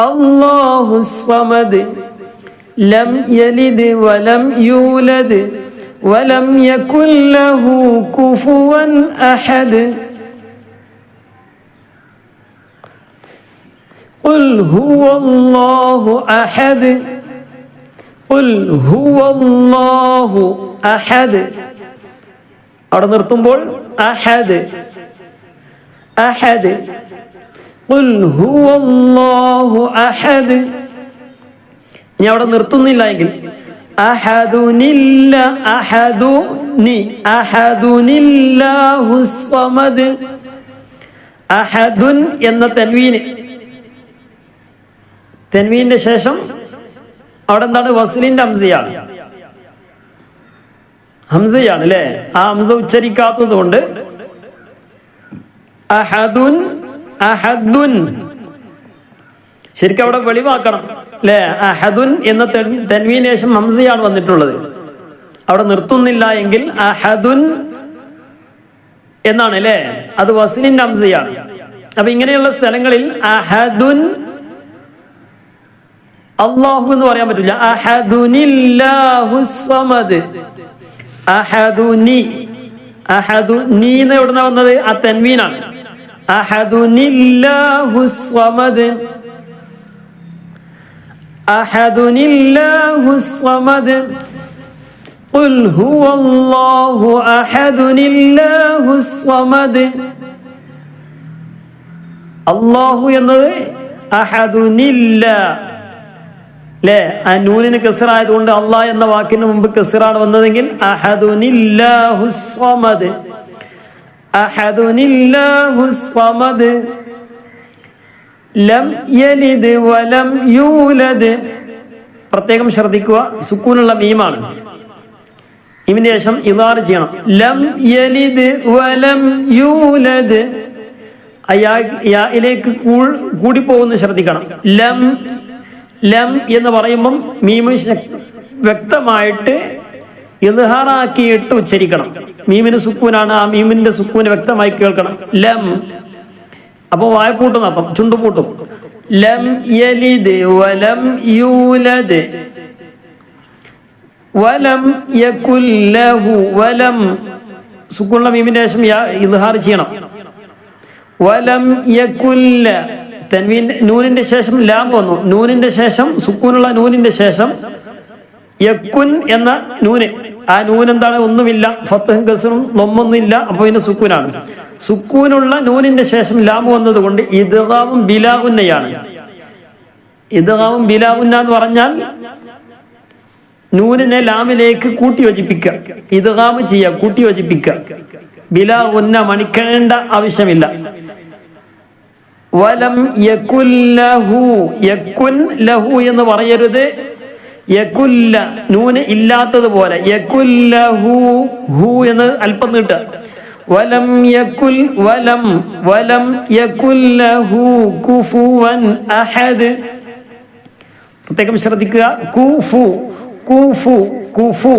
الله الصمد لم يلد ولم يولد ولم يكن له كفوا احد قل هو الله احد قل هو الله احد അവിടെ നിർത്തുമ്പോൾ അഹദ് അഹദ് قل هو الله احد ഇനി അവിടെ നിർത്തുന്നില്ല എങ്കിൽ അഹദുനില്ല അഹദുനി അഹദുനില്ലാഹു സ്വമദ് അഹദുൻ എന്ന തൻവീന് തെൻവീന്റെ ശേഷം അവിടെ എന്താണ് വസലിന്റെ ഹംസയാണ് ഹംസയാണ് അല്ലേ ആ ഹംസ ഉച്ചരിക്കാത്തത് കൊണ്ട് അഹദുൻ അഹദുൻ. ശരിക്കും അവിടെ വെളിവാക്കണം അല്ലേ അഹദുൻ എന്ന തെൻവീന് ശേഷം ഹംസയാണ് വന്നിട്ടുള്ളത്. അവിടെ നിർത്തുന്നില്ല എങ്കിൽ അഹദുൻ എന്നാണ് അല്ലേ അത് വസലിന്റെ ഹംസയാണ്. അപ്പൊ ഇങ്ങനെയുള്ള സ്ഥലങ്ങളിൽ അഹദുൻ അള്ളാഹു എന്ന് പറയാൻ പറ്റില്ല. അഹദുനില്ലാഹു സമദ്. അഹദുനി. അഹദുനി എന്ന് എവിടുന്ന വന്നത്? ആ തൻവീനാണ്. അഹദുനില്ലാഹു സമദ് അഹദുനില്ലാഹു സമദ് قل هو الله أحد الله الصمد അള്ളാഹു എന്നത് അഹദുനില്ല അല്ലേ ആ നൂനിന് കെസറായതുകൊണ്ട് അള്ളാഹ് എന്ന വാക്കിന് മുമ്പ് കെസറാണ് വന്നതെങ്കിൽ അഹദുനില്ലാഹുസ്വമദ് അഹദുനില്ലാഹുസ്വമദ് ലം യലിദ് വലം യൂലദ് പ്രത്യേകം ശ്രദ്ധിക്കുക സുക്കൂനുള്ള മീമാണ്. ഇതിന് ശേഷം ഇതാറ് ചെയ്യണം. ലം യലിദ് വലം യൂലദ്. കൂടി പോകുന്ന ശ്രദ്ധിക്കണം. ലം ലം എന്ന് പറയുമ്പം മീമ് വ്യക്തമായിട്ട് ഇൽഹാറാക്കിയിട്ട് ഉച്ചരിക്കണം. മീമിന് സുക്കൂനാണ്. ആ മീമിന്റെ സുക്കൂന് വ്യക്തമായി കേൾക്കണം. ലം. അപ്പോൾ വായ്പൂട്ടും അപ്പം. ചുണ്ടുപൂട്ടും ലം യലിദ് വലം യൂലദ്. വലം യകുല്ലഹു വലം. സുക്കൂണുള്ള മീമിന്റെ ശേഷം ഇൽഹാർ ചെയ്യണം. വലം യകുല്ല തൻവീൻ നൂനിന്റെ ശേഷം ലാം വന്നു. നൂനിന്റെ ശേഷം സുക്കൂനുള്ള നൂനിന്റെ ശേഷം യക്കുൻ എന്ന നൂന്. ആ നൂൻ എന്താണ് ഒന്നുമില്ല. ഫത്തഹും ഗസറും നൊമ്മൊന്നുമില്ല അപ്പൊ പിന്നെ സുക്കൂനാണ്. സുക്കൂനുള്ള നൂനിന്റെ ശേഷം ലാം വന്നതുകൊണ്ട് ഇദ്ഗാവും ബിലാവുന്നയാണ്. ഇദ്ഗാവും ബിലാവുന്ന എന്ന് പറഞ്ഞാൽ നൂനിനെ ലാമിലേക്ക് കൂട്ടി യോജിപ്പിക്കുക ഇദ്ഗാവ് ചെയ്യുക കൂട്ടി യോജിപ്പിക്കുക ബിലാ ഉന്ന മണിക്കേണ്ട ആവശ്യമില്ല. വലം യകുൻ ലഹു. യകുൻ ലഹു എന്ന് പറയരുത്. യകുല്ല നൂന് ഇല്ലാത്തതുപോലെ. യകുല്ല ഹൂ ഹു എന്ന് അല്പം നീട്ടുക വലം യകുൽ വലം വലം യകുല്ല ഹൂ കുഫുവൻ അഹദ്. പ്രത്യേകം ശ്രദ്ധിക്കുക. കുഫു കുഫു കുഫു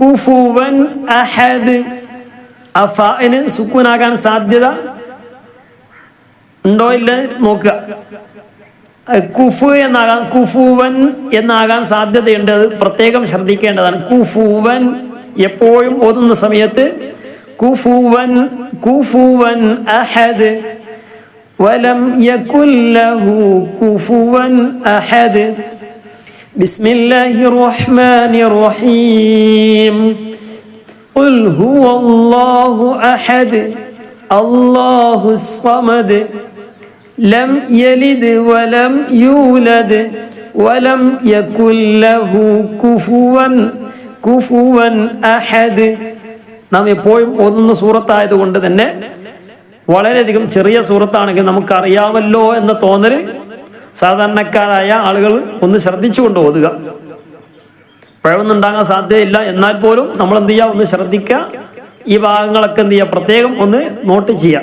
കുഫുവൻ അഹദ്. അഫാന് സുക്കൂനാകാൻ സാധ്യത ഉണ്ടോ ഇല്ല നോക്കുക. കുഫു എന്നാകാൻ കുഫുവൻ എന്നാകാൻ സാധ്യതയുണ്ട് അത് പ്രത്യേകം ശ്രദ്ധിക്കേണ്ടതാണ് കുഫുവൻ എപ്പോഴും ഓതുന്ന സമയത്ത് കുഫുവൻ കുഫുവൻ അഹദ് ولم يكن له كفوا أحد بسم الله الرحمن الرحيم قل هو الله أحد الله الصمد ലം യലിദ് വലം യൂലദ് വലം യകുല്ലഹു കുഫുവൻ കുഫുവൻ അഹദ് നാം എപ്പോഴും ഒന്ന് സൂറത്തായതുകൊണ്ട് തന്നെ വളരെയധികം ചെറിയ സൂറത്താണെങ്കിൽ നമുക്കറിയാമല്ലോ എന്ന തോന്നൽ സാധാരണക്കാരായ ആളുകൾ ഒന്ന് ശ്രദ്ധിച്ചുകൊണ്ട് ഓതുക. പഴമൊന്നുണ്ടാകാൻ സാധ്യതയില്ല. എന്നാൽ പോലും നമ്മൾ എന്ത് ചെയ്യുക? ഒന്ന് ശ്രദ്ധിക്കുക. ഈ ഭാഗങ്ങളൊക്കെ എന്ത് ചെയ്യുക? പ്രത്യേകം ഒന്ന് നോട്ട് ചെയ്യുക.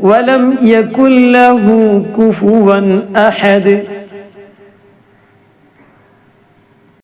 ولم يكن له كفوا أحد.